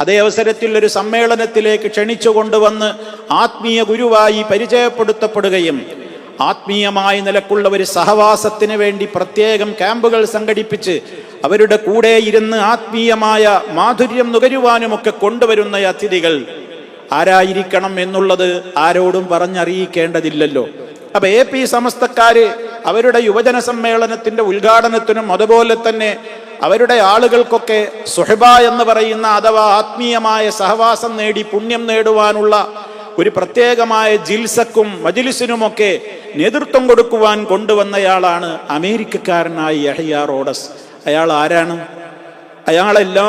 അതേ അവസരത്തിൽ ഒരു സമ്മേളനത്തിലേക്ക് ക്ഷണിച്ചു കൊണ്ടുവന്ന് ആത്മീയ ഗുരുവായി പരിചയപ്പെടുത്തപ്പെടുകയും ആത്മീയമായ നിലക്കുള്ള ഒരു സഹവാസത്തിന് വേണ്ടി പ്രത്യേകം ക്യാമ്പുകൾ സംഘടിപ്പിച്ച് അവരുടെ കൂടെ ഇരുന്ന് ആത്മീയമായ മാധുര്യം നുകരുവാനുമൊക്കെ കൊണ്ടുവരുന്ന അതിഥികൾ ആരായിരിക്കണം എന്നുള്ളത് ആരോടും പറഞ്ഞറിയിക്കേണ്ടതില്ലല്ലോ. അപ്പൊ എ പി സമസ്തക്കാര് അവരുടെ യുവജന സമ്മേളനത്തിന്റെ ഉദ്ഘാടനത്തിനും അതുപോലെ തന്നെ അവരുടെ ആളുകൾക്കൊക്കെ സുഹബ എന്ന് പറയുന്ന അഥവാ ആത്മീയമായ സഹവാസം നേടി പുണ്യം നേടുവാനുള്ള ഒരു പ്രത്യേകമായ ജിൽസക്കും മജിലിസിനുമൊക്കെ നേതൃത്വം കൊടുക്കുവാൻ കൊണ്ടുവന്നയാളാണ് അമേരിക്കക്കാരനായ യഹ്യ റോഡസ്. അയാൾ ആരാണ്? അയാൾ എല്ലാ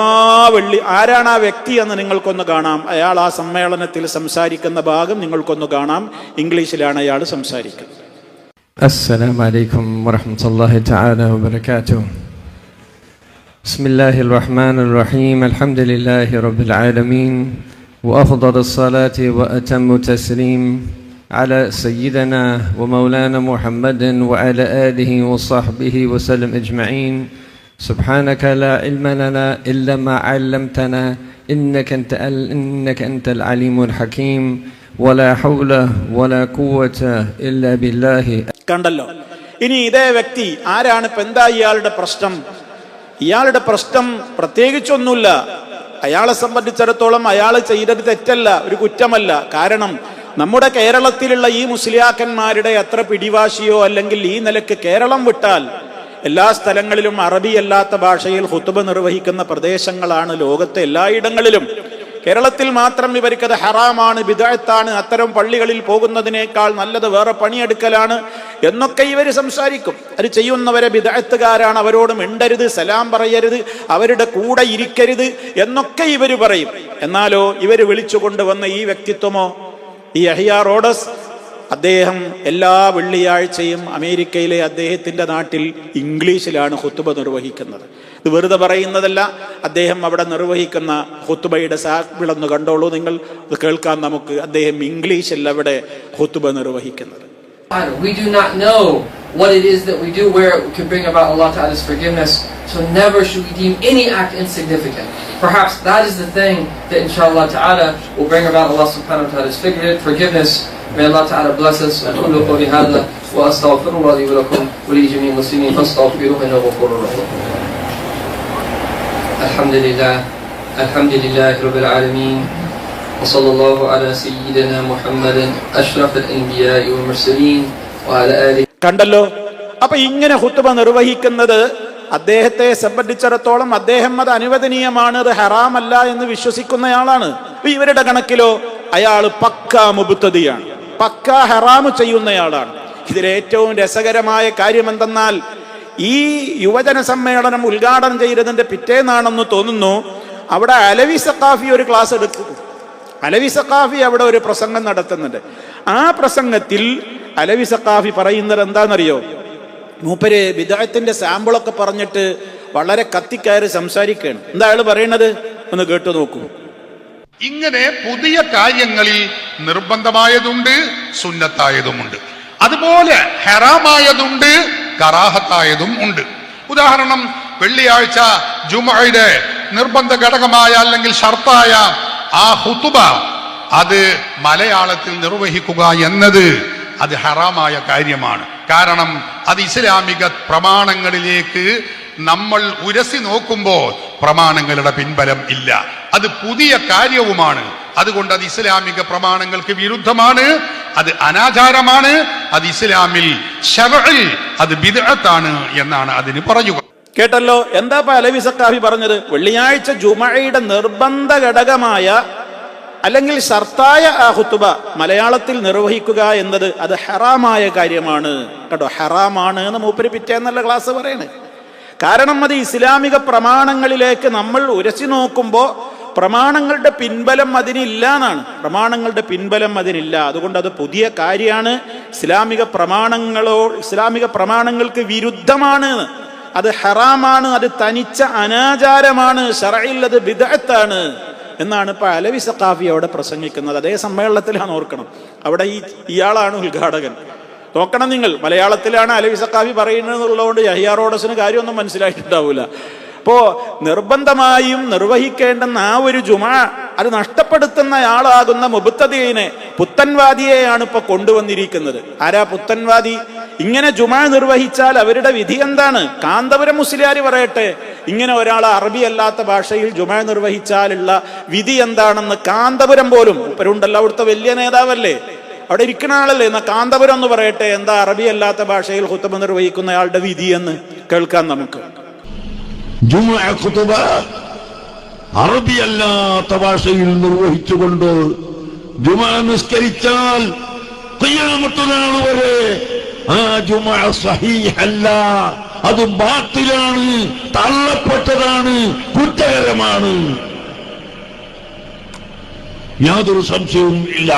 വെള്ളി ആരാണ് ആ വ്യക്തി എന്ന് നിങ്ങൾക്കൊന്ന് കാണാം. അയാൾ ആ സമ്മേളനത്തിൽ സംസാരിക്കുന്ന ഭാഗം നിങ്ങൾക്കൊന്ന് കാണാം. ഇംഗ്ലീഷിലാണ് അയാൾ സംസാരിക്കുന്നത്. السلام عليكم ورحمة الله تعالى وبركاته. بسم الله الرحمن الرحيم. الحمد لله رب العالمين. وأفضل الصلاة وأتم التسليم على سيدنا ومولانا محمد وعلى آله وصحبه وسلم أجمعين. سبحانك لا علم لنا إلا ما علمتنا. إنك أنت إنك أنت العليم الحكيم. കണ്ടല്ലോ. ഇനി ഇതേ വ്യക്തി ആരാണ്? ഇപ്പൊ എന്താ ഇയാളുടെ പ്രശ്നം? ഇയാളുടെ പ്രശ്നം പ്രത്യേകിച്ചൊന്നുമില്ല. അയാളെ സംബന്ധിച്ചിടത്തോളം അയാൾ ചെയ്തത് തെറ്റല്ല ഒരു കുറ്റമല്ല. കാരണം നമ്മുടെ കേരളത്തിലുള്ള ഈ മുസ്ലിയാക്കന്മാരുടെ എത്ര പിടിവാശിയോ അല്ലെങ്കിൽ ഈ നിലയ്ക്ക് കേരളം വിട്ടാൽ എല്ലാ സ്ഥലങ്ങളിലും അറബിയല്ലാത്ത ഭാഷയിൽ ഹുത്തുബ നിർവഹിക്കുന്ന പ്രദേശങ്ങളാണ് ലോകത്തെ എല്ലായിടങ്ങളിലും. കേരളത്തിൽ മാത്രം ഇവർക്കത് ഹറാമാണ് വിദഗ്ധാണ് അത്തരം പള്ളികളിൽ പോകുന്നതിനേക്കാൾ നല്ലത് വേറെ പണിയെടുക്കലാണ് എന്നൊക്കെ ഇവർ സംസാരിക്കും. അത് ചെയ്യുന്നവരെ വിദഗ്ധക്കാരാണ് അവരോട് മിണ്ടരുത് സലാം പറയരുത് അവരുടെ കൂടെ ഇരിക്കരുത് എന്നൊക്കെ ഇവർ പറയും. എന്നാലോ ഇവർ വിളിച്ചു കൊണ്ടുവന്ന ഈ വ്യക്തിത്വമോ? ഈ അഹിയാ റോഡസ് അദ്ദേഹം എല്ലാ വെള്ളിയാഴ്ചയും അമേരിക്കയിലെ അദ്ദേഹത്തിന്റെ നാട്ടിൽ ഇംഗ്ലീഷിലാണ് ഹുത്തുബ നിർവഹിക്കുന്നത്. ഇത് വെറുതെ പറയുന്നതല്ല അദ്ദേഹം അവിടെ നിർവഹിക്കുന്ന ഹുത്തുബയുടെ സാക്ഷിളെന്ന് കണ്ടോളൂ നിങ്ങൾ ഇത് കേൾക്കാൻ നമുക്ക് അദ്ദേഹം ഇംഗ്ലീഷിൽ അവിടെ ഹുത്തുബ നിർവഹിക്കുന്നത് We do not know what it is that we do where it can bring about Allah Ta'ala's forgiveness. So never should we deem any act insignificant. Perhaps that is the thing that inshallah ta'ala will bring about Allah subhanahu wa ta'ala's forgiveness. May Allah ta'ala bless us. أقول قولي هذا وأستغفر الله لي ولكم ولجميع المسلمين فاستغفروه إنه غفور رحيم. الحمد لله الحمد لله رب العالمين وصلى الله على سيدنا محمد أشرف الأنبياء والمرسلين وعلى آله കണ്ടല്ലോ അപ്പൊ ഇങ്ങനെ ഹുത്തുബ നിർവഹിക്കുന്നത് അദ്ദേഹത്തെ സംബന്ധിച്ചിടത്തോളം അദ്ദേഹം അത് അനുവദനീയമാണ് അത് ഹറാമല്ല എന്ന് വിശ്വസിക്കുന്നയാളാണ് അപ്പൊ ഇവരുടെ കണക്കിലോ അയാൾ പക്ക മുബുത്തതിയാണ് പക്ക ഹറാമ് ചെയ്യുന്നയാളാണ് ഇതിലേറ്റവും രസകരമായ കാര്യം എന്തെന്നാൽ ഈ യുവജന സമ്മേളനം ഉദ്ഘാടനം ചെയ്തതിന്റെ പിറ്റേന്നാണെന്ന് തോന്നുന്നു അവിടെ അലവി സക്കാഫി ഒരു ക്ലാസ് എടുക്കും അലവി സക്കാഫി അവിടെ ഒരു പ്രസംഗം നടത്തുന്നുണ്ട്. ആ പ്രസംഗത്തിൽ അലവി സക്കാഫി പറയുന്നത് എന്താണെന്നറിയോ? മൂപ്പര് വിദഗ്ധത്തിന്റെ സാമ്പിളൊക്കെ പറഞ്ഞിട്ട് വളരെ കത്തിക്കയറി സംസാരിക്കുകയാണ്. എന്താ അയാൾ പറയണത്? ഒന്ന് കേട്ടു നോക്കൂ. ഇങ്ങനെ പുതിയ കാര്യങ്ങളിൽ നിർബന്ധമായതുണ്ട് സുന്നത്തായതുമുണ്ട്. അതുപോലെ ഹെറാമായതുണ്ട് കറാഹത്തായതും ഉണ്ട്. ഉദാഹരണം വെള്ളിയാഴ്ച ജുമയുടെ നിർബന്ധ ഘടകമായ അല്ലെങ്കിൽ ഷർത്തായ ആ ഹുത്തുബ അത് മലയാളത്തിൽ നിർവഹിക്കുക എന്നത് അത് ഹറാമായ കാര്യമാണ്. കാരണം അത് ഇസ്ലാമിക പ്രമാണങ്ങളിലേക്ക് നമ്മൾ ഉരസി നോക്കുമ്പോൾ പ്രമാണങ്ങളുടെ പിൻബലം ഇല്ല. അത് പുതിയ കാര്യവുമാണ്. അതുകൊണ്ട് അത് ഇസ്ലാമിക പ്രമാണങ്ങൾക്ക് വിരുദ്ധമാണ്. അത് അനാചാരമാണ് അത് ഇസ്ലാമിൽ അത് ബിദ്അത്താണ് എന്നാണ് അതിന് പറഞ്ഞു. കേട്ടല്ലോ? എന്താ അലവി സക്കാഫി പറഞ്ഞത്? വെള്ളിയാഴ്ച ജുമഴയുടെ നിർബന്ധ ഘടകമായ അല്ലെങ്കിൽ ഷർത്തായ ആ ഹുത്തുബ മലയാളത്തിൽ നിർവഹിക്കുക എന്നത് അത് ഹറാമായ കാര്യമാണ്. കേട്ടോ ഹറാമാണ് എന്ന് മൂപ്പര് പിറ്റേന്നുള്ള ക്ലാസ് പറയണേ. കാരണം അത് ഇസ്ലാമിക പ്രമാണങ്ങളിലേക്ക് നമ്മൾ ഉരച്ചു നോക്കുമ്പോൾ പ്രമാണങ്ങളുടെ പിൻബലം അതിനില്ല എന്നാണ് പ്രമാണങ്ങളുടെ പിൻബലം അതിനില്ല. അതുകൊണ്ട് അത് പുതിയ കാര്യമാണ്. ഇസ്ലാമിക പ്രമാണങ്ങളോ ഇസ്ലാമിക പ്രമാണങ്ങൾക്ക് വിരുദ്ധമാണ്. അത് ഹറാമാണ്. അത് തനിച്ച അനാചാരമാണ്. ഷറയിൽ അത് ബിദഅത്താണ് എന്നാണ് ഇപ്പൊ അലവി സഖാഫി അവിടെ പ്രസംഗിക്കുന്നത്. അതേ സമ്മേളനത്തിലാണ് ഓർക്കണം. അവിടെ ഈ ഇയാളാണ് ഉദ്ഘാടകൻ. നോക്കണം നിങ്ങൾ. മലയാളത്തിലാണ് അലവി സഖാഫി പറയുന്നത് എന്നുള്ളതുകൊണ്ട് യഹിയാ റോഡസിന് കാര്യമൊന്നും മനസ്സിലായിട്ടുണ്ടാവില്ല അപ്പോ നിർബന്ധമായും നിർവഹിക്കേണ്ടുന്ന ആ ഒരു ജുമ അത് നഷ്ടപ്പെടുത്തുന്ന ആളാകുന്ന മുബത്തദീനെ പുത്തൻവാദിയെയാണ് ഇപ്പൊ കൊണ്ടുവന്നിരിക്കുന്നത്. ആരാ പുത്തൻവാദി? ഇങ്ങനെ ജുമാ നിർവഹിച്ചാൽ അവരുടെ വിധി എന്താണ്? കാന്തപുരം മുസ്ലിയാർ പറയട്ടെ ഇങ്ങനെ ഒരാൾ അറബി അല്ലാത്ത ഭാഷയിൽ ജുമാ നിർവഹിച്ചാലുള്ള വിധി എന്താണെന്ന് കാന്തപുരം പോലും ഇപ്പരുണ്ടല്ലോ അവിടുത്തെ വലിയ നേതാവല്ലേ? അവിടെ ഇരിക്കുന്ന ആളല്ലേ? എന്നാ കാന്തപുരം എന്ന് പറയട്ടെ എന്താ അറബി അല്ലാത്ത ഭാഷയിൽ ഹുത്തമ നിർവഹിക്കുന്ന ആളുടെ വിധി എന്ന് കേൾക്കാം നമുക്ക്. അറബിയല്ലാത്ത ഭാഷയിൽ നിർവഹിച്ചുകൊണ്ട് ജുമാ നിസ്കരിച്ചാൽ ഖിയാമത്തുനാൾ വരെ ആ ജുമഅ സഹീഹല്ല. അത് ബാത്തിലാണ് തള്ളപ്പെട്ടതാണ് കുറ്റകരമാണ്. യാതൊരു സംശയവും ഇല്ല.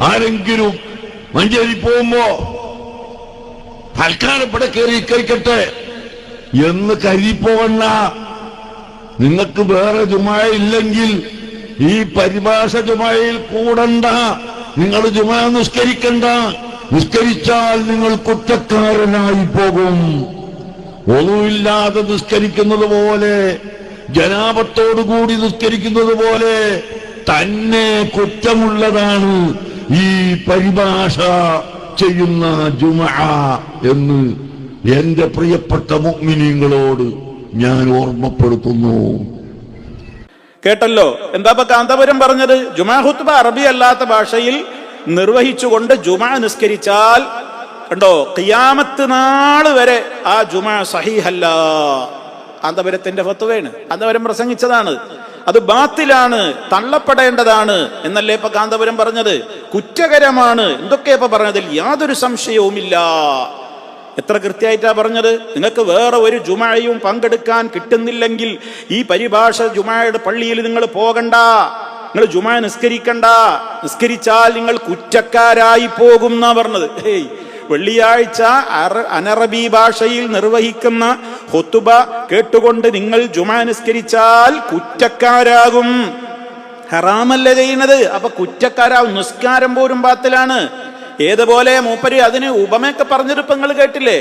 ആരെങ്കിലും മഞ്ചേരി പോകുമ്പോ തൽക്കാലം ഇവിടെ കയറി കഴിക്കട്ടെ എന്ന് കരുതിപ്പോവണ്ട. നിങ്ങൾക്ക് വേറെ ജുമായ ഇല്ലെങ്കിൽ ഈ പരിഭാഷ ജുമായിൽ കൂടണ്ട. നിങ്ങൾ ജുമ നിഷ്കരിക്കണ്ട നിഷ്കരിച്ചാൽ നിങ്ങൾ കുറ്റക്കാരനായി പോകും. ഒന്നുമില്ലാതെ നിസ്കരിക്കുന്നത് പോലെ ജനാപത്തോടുകൂടി നിസ്കരിക്കുന്നത് പോലെ തന്നെ കുറ്റമുള്ളതാണ് ഈ പരിഭാഷ ചെയ്യുന്ന ജുമ എന്ന് എന്റെ പ്രിയപ്പെട്ട മുഗ്മിനീങ്ങളോട് ഞാൻ ഓർമ്മപ്പെടുത്തുന്നു. കേട്ടല്ലോ? എന്താ ഇപ്പൊ കാന്തപുരം പറഞ്ഞത്? ജുമാ ഹുത്ബ അറബി അല്ലാത്ത ഭാഷയിൽ നിർവഹിച്ചുകൊണ്ട് ജുമാ നിസ്കരിച്ചാൽ കണ്ടോ? കിയാമത്ത് നാൾ വരെ ആ ജുമാ സഹീഹല്ല. കാന്തപുരത്തിന്റെ ഫത്വയാണ്. കാന്തപുരം പ്രസംഗിച്ചതാണ്. അത് ബാത്തിലാണ് തള്ളപ്പെടേണ്ടതാണ് എന്നല്ലേ ഇപ്പൊ കാന്തപുരം പറഞ്ഞത്? കുറ്റകരമാണ്. എന്തൊക്കെയാ ഇപ്പൊ പറഞ്ഞതിൽ യാതൊരു സംശയവുമില്ല. എത്ര കൃത്യമായിട്ടാ പറഞ്ഞത്? നിങ്ങൾക്ക് വേറെ ഒരു ജുമായും പങ്കെടുക്കാൻ കിട്ടുന്നില്ലെങ്കിൽ ഈ പരിഭാഷ ജുമായുടെ പള്ളിയിൽ നിങ്ങൾ പോകണ്ട. നിങ്ങൾ ജുമാ നിസ്കരിക്കണ്ട. നിസ്കരിച്ചാൽ നിങ്ങൾ കുറ്റക്കാരായി പോകും എന്നാ പറഞ്ഞത്. ഹേയ് വെള്ളിയാഴ്ച അനറബി ഭാഷയിൽ നിർവഹിക്കുന്ന ഹൊത്തുബ കേട്ടുകൊണ്ട് നിങ്ങൾ ജുമാ നിസ്കരിച്ചാൽ കുറ്റക്കാരാകും. ഹറാമല്ല ചെയ്യുന്നത്? അപ്പൊ കുറ്റക്കാരാവും. നിസ്കാരം പോലും ബാത്തിലാണ് ഏതുപോലെ മൂപ്പര് അതിന് ഉപമയൊക്കെ പറഞ്ഞിട്ട് നിങ്ങൾ കേട്ടില്ലേ?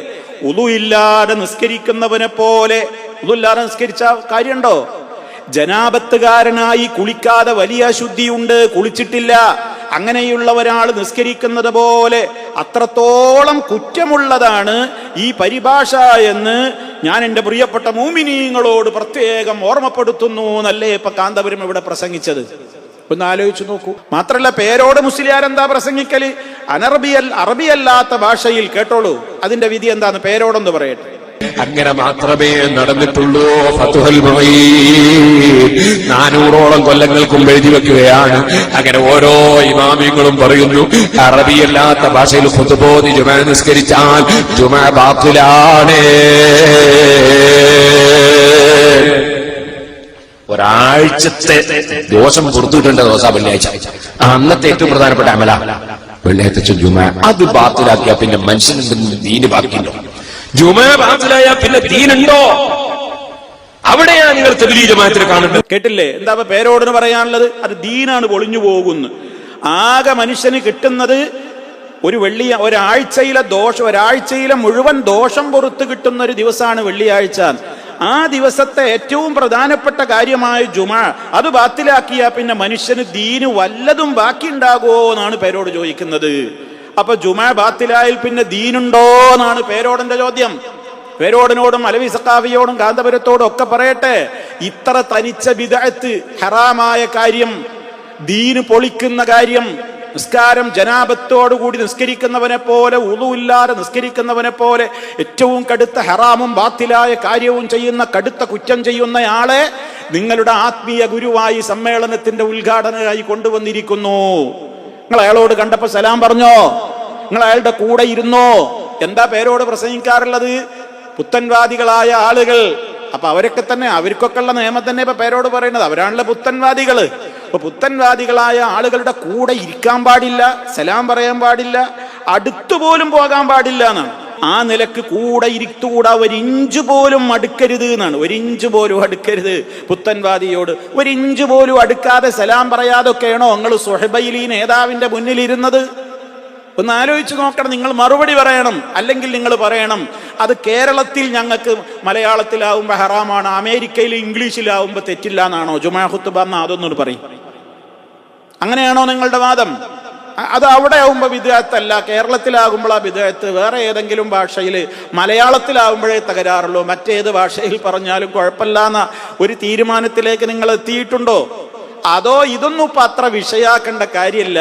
ഉളു ഇല്ലാതെ നിസ്കരിക്കുന്നവനെ പോലെ. ഉളു ഇല്ലാതെ നിസ്കരിച്ച കാര്യമുണ്ടോ ജനാപത്തുകാരനായി കുളിക്കാതെ വലിയ അശുദ്ധിയുണ്ട് കുളിച്ചിട്ടില്ല. അങ്ങനെയുള്ള ഒരാൾ നിസ്കരിക്കുന്നത് പോലെ അത്രത്തോളം കുറ്റമുള്ളതാണ് ഈ പരിഭാഷ എന്ന് ഞാൻ എന്റെ പ്രിയപ്പെട്ട മൂമിനീങ്ങളോട് പ്രത്യേകം ഓർമ്മപ്പെടുത്തുന്നു എന്നല്ലേ ഇപ്പൊ കാന്തപുരം ഇവിടെ പ്രസംഗിച്ചത്. ഒന്ന് ആലോചിച്ചു നോക്കൂ. മാത്രല്ല പേരോട് മുസ്ലിയാർ എന്താ പ്രസംഗിക്കൽ? അനറബിയൽ അറബിയല്ലാത്ത ഭാഷയിൽ കേട്ടോളൂ. അതിന്റെ വിധി എന്താന്ന് പേരോടൊന്ന് പറയട്ടെ. അങ്ങനെ മാത്രമേ നടന്നിട്ടുള്ളൂ. ഫതുഹൽ നാനൂറോളം കൊല്ലങ്ങൾക്കും എഴുതി വെക്കുകയാണ്. അങ്ങനെ ഓരോ ഇമാമിങ്ങളും പറയുന്നു അറബിയല്ലാത്ത ഭാഷയിൽ ഫുതുബോധി ജുമ നിസ്കരിച്ചാൽ ജുമ ബാത്തിലാണ്. ഒരാഴ്ചത്തെ ദോഷം പുറത്തുവിട്ടുണ്ട് ദോശ വെള്ളിയാഴ്ച. അന്നത്തെ ഏറ്റവും പ്രധാനപ്പെട്ട അമല. വെള്ളിയാഴ്ച ജുമ. അത് ബാത്തിലാക്കിയ പിന്നെ മനുഷ്യനുണ്ടെന്ന് ദീന് ബാക്കിയുണ്ടോ? ജുമ പിന്നെ ദീനുണ്ടോ? അവിടെയാ നിങ്ങൾ തെബിലി ജമാഅത്തിനെ കാണുന്നത് കേട്ടില്ലേ? എന്താ പേരോടിന് പറയാനുള്ളത്? അത് ദീനാണ് പൊളിഞ്ഞു പോകുന്നു. ആകെ മനുഷ്യന് കിട്ടുന്നത് ഒരു വെള്ളി ഒരാഴ്ചയിലെ ദോഷം ഒരാഴ്ചയിലെ മുഴുവൻ ദോഷം പുറത്ത് കിട്ടുന്ന ഒരു ദിവസമാണ് വെള്ളിയാഴ്ച. ആ ദിവസത്തെ ഏറ്റവും പ്രധാനപ്പെട്ട കാര്യമായ ജുമ അത് ബാത്തിലാക്കിയ പിന്നെ മനുഷ്യന് ദീന് വല്ലതും ബാക്കി ഉണ്ടാകുമോ എന്നാണ് പേരോട് ചോദിക്കുന്നത്. അപ്പൊ ജുമ ബാത്തിലായിൽ പിന്നെ ദീനുണ്ടോ എന്നാണ് പേരോടിന്റെ ചോദ്യം. പേരോടിനോടും അലവി സക്കാഫിയോടും കാന്തപുരത്തോടും ഒക്കെ പറയട്ടെ ഇത്ര തനിച്ച വിദഗ്ധ് ഹറാമായ കാര്യം ദീന് പൊളിക്കുന്ന കാര്യം നിസ്കാരം ജനാപത്തോടുകൂടി നിസ്കരിക്കുന്നവനെ പോലെ ഉളുവില്ലാതെ നിസ്കരിക്കുന്നവനെ പോലെ ഏറ്റവും കടുത്ത ഹറാമും ബാത്തിലായ കാര്യവും ചെയ്യുന്ന കടുത്ത കുറ്റം ചെയ്യുന്നയാളെ നിങ്ങളുടെ ആത്മീയ ഗുരുവായി സമ്മേളനത്തിന്റെ ഉദ്ഘാടനമായി കൊണ്ടുവന്നിരിക്കുന്നു. നിങ്ങൾ അയാളോട് കണ്ടപ്പോ സലാം പറഞ്ഞോ? നിങ്ങൾ അയാളുടെ കൂടെ ഇരുന്നോ? എന്താ പേരോട് പ്രസംഗിക്കാറുള്ളത്? പുത്തൻവാദികളായ ആളുകൾ. അപ്പൊ അവരൊക്കെ തന്നെ അവർക്കൊക്കെ ഉള്ള നിയമം തന്നെ ഇപ്പൊ പേരോട് പറയുന്നത്. അവരാണല്ലോ പുത്തൻവാദികൾ. അപ്പൊ പുത്തൻവാദികളായ ആളുകളുടെ കൂടെ ഇരിക്കാൻ പാടില്ല സലാം പറയാൻ പാടില്ല അടുത്തുപോലും പോകാൻ പാടില്ല എന്നാണ് ആ നിലയ്ക്ക് കൂടെ ഇരുത്തുകൂടാ ഒരു ഇഞ്ച് പോലും അടുക്കരുത് എന്നാണ്. ഒരു ഇഞ്ച് പോലും അടുക്കരുത് പുത്തൻവാദിയോട്. ഒരു ഇഞ്ച് പോലും അടുക്കാതെ സലാം പറയാതൊക്കെയാണോ നിങ്ങൾ സുഹബയിൽ ഈ നേതാവിന്റെ മുന്നിൽ ഇരുന്നത് ഒന്ന് ആലോചിച്ച് നോക്കണം. നിങ്ങൾ മറുപടി പറയണം. അല്ലെങ്കിൽ നിങ്ങൾ പറയണം അത് കേരളത്തിൽ ഞങ്ങൾക്ക് മലയാളത്തിലാവുമ്പോൾ ഹറാമാണ് അമേരിക്കയിൽ ഇംഗ്ലീഷിലാവുമ്പോൾ തെറ്റില്ല എന്നാണോ ജുമാ ഹുത്തുബ എന്ന് അതൊന്നും പറയും. അങ്ങനെയാണോ നിങ്ങളുടെ വാദം? അത് അവിടെ ആവുമ്പോൾ വിദേഹത്തല്ല കേരളത്തിലാകുമ്പോൾ ആ വിദേഹത്ത് വേറെ ഏതെങ്കിലും ഭാഷയിൽ മലയാളത്തിലാവുമ്പോഴേ തകരാറുള്ളൂ. മറ്റേത് ഭാഷയിൽ പറഞ്ഞാലും കുഴപ്പമില്ല എന്ന ഒരു തീരുമാനത്തിലേക്ക് നിങ്ങൾ എത്തിയിട്ടുണ്ടോ? അതോ ഇതൊന്നും ഇപ്പൊ അത്ര വിഷയാക്കേണ്ട കാര്യമില്ല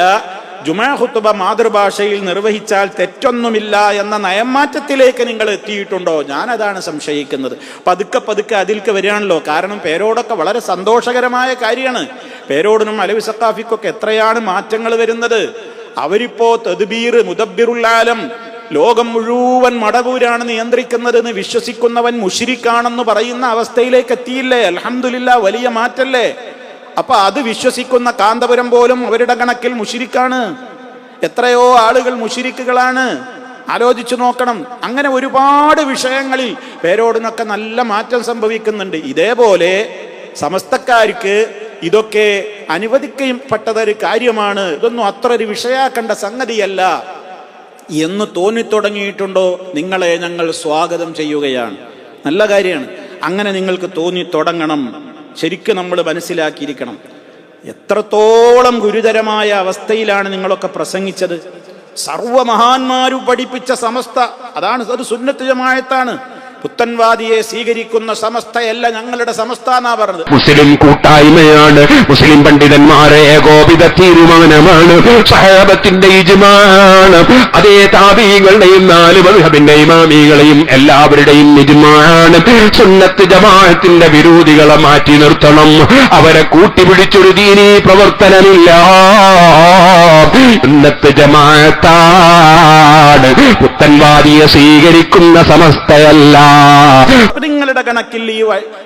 ജുമാ ഹുത്തുബ മാതൃഭാഷയിൽ നിർവഹിച്ചാൽ തെറ്റൊന്നുമില്ല എന്ന നയംമാറ്റത്തിലേക്ക് നിങ്ങൾ എത്തിയിട്ടുണ്ടോ? ഞാനതാണ് സംശയിക്കുന്നത്. പതുക്കെ പതുക്കെ അതിൽക്ക് വരികയാണല്ലോ. കാരണം പേരോടൊക്കെ വളരെ സന്തോഷകരമായ കാര്യമാണ്. പേരോടിനും അലവി സക്കാഫിക്കൊക്കെ എത്രയാണ് മാറ്റങ്ങൾ വരുന്നത്? അവരിപ്പോ തദ്ബീർ മുദബിറുല്ലാലം ലോകം മുഴുവൻ മടവൂരാണ് നിയന്ത്രിക്കുന്നതെന്ന് വിശ്വസിക്കുന്നവൻ മുഷിരിക്കാണെന്ന് പറയുന്ന അവസ്ഥയിലേക്ക് എത്തിയില്ലേ? അൽഹംദുലില്ലാ വലിയ മാറ്റല്ലേ? അപ്പൊ അത് വിശ്വസിക്കുന്ന കാന്തപുരം പോലും അവരുടെ കണക്കിൽ മുഷിരിക്കാണ്. എത്രയോ ആളുകൾ മുഷിരിക്കുകളാണ്. ആലോചിച്ചു നോക്കണം. അങ്ങനെ ഒരുപാട് വിഷയങ്ങളിൽ പേരോടിനൊക്കെ നല്ല മാറ്റം സംഭവിക്കുന്നുണ്ട്. ഇതേപോലെ സമസ്തക്കാർക്ക് ഇതൊക്കെ അനുവദിക്കപ്പെട്ടതൊരു കാര്യമാണ്. ഇതൊന്നും അത്ര ഒരു വിഷയാക്കേണ്ട സംഗതിയല്ല. എന്ന് തോന്നിത്തുടങ്ങിയിട്ടുണ്ടോ? നിങ്ങളെ ഞങ്ങൾ സ്വാഗതം ചെയ്യുകയാണ്. നല്ല കാര്യമാണ്. അങ്ങനെ നിങ്ങൾക്ക് തോന്നി തുടങ്ങണം. ശരിക്കും നമ്മൾ മനസ്സിലാക്കിയിരിക്കണം. എത്രത്തോളം ഗുരുതരമായ അവസ്ഥയിലാണ് നിങ്ങളൊക്കെ പ്രസംഗിച്ചത്. സർവമഹാന്മാരും പഠിപ്പിച്ച സമസ്ത അതാണ് അത് സുന്നത്ത് ജമായത്താണ് പുത്തൻവാദിയെ സ്വീകരിക്കുന്ന സമസ്തയല്ല ഞങ്ങളുടെ എന്നാ പറഞ്ഞത്. മുസ്ലിം കൂട്ടായ്മയാണ് മുസ്ലിം പണ്ഡിതന്മാരെ ഏകോപിത തീരുമാനമാണ് സഹാബത്തിന്റെ ഇജ്മാണ് അതേ താപീകളുടെയും നാല് മധുഹബിന്റെ ഇമാമികളെയും എല്ലാവരുടെയും ഇജ്മാണ്. സുന്നത്ത് ജമാഅത്തിന്റെ വിരോധികളെ മാറ്റി നിർത്തണം അവരെ കൂട്ടിപിടിച്ചൊരു ദീനീ പ്രവർത്തനമില്ല. സുന്നത്ത് ജമാഅത്താണ് പുത്തൻവാദിയെ സ്വീകരിക്കുന്ന സമസ്തയല്ല. നിങ്ങളുടെ കണക്കിൽ ഈ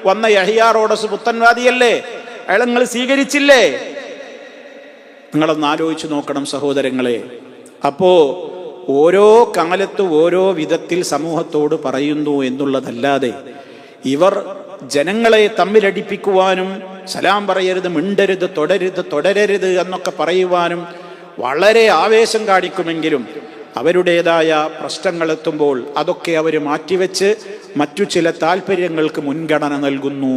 വന്ന യഹിയാറോടസ് പുത്തൻവാദിയല്ലേ? അയാൾ നിങ്ങൾ സ്വീകരിച്ചില്ലേ? നിങ്ങളൊന്ന് ആലോചിച്ച് നോക്കണം സഹോദരങ്ങളെ. അപ്പോ ഓരോ കാലത്ത് ഓരോ വിധത്തിൽ സമൂഹത്തോട് പറയുന്നു എന്നുള്ളതല്ലാതെ ഇവർ ജനങ്ങളെ തമ്മിലടിപ്പിക്കുവാനും സലാം പറയരുത് മിണ്ടരുത് തുടരുത് തുടരരുത് എന്നൊക്കെ പറയുവാനും വളരെ ആവേശം കാണിക്കുമെങ്കിലും അവരുടേതായ പ്രശ്നങ്ങൾ എത്തുമ്പോൾ അതൊക്കെ അവർ മാറ്റിവെച്ച് മറ്റു ചില താല്പര്യങ്ങൾക്ക് മുൻഗണന നൽകുന്നു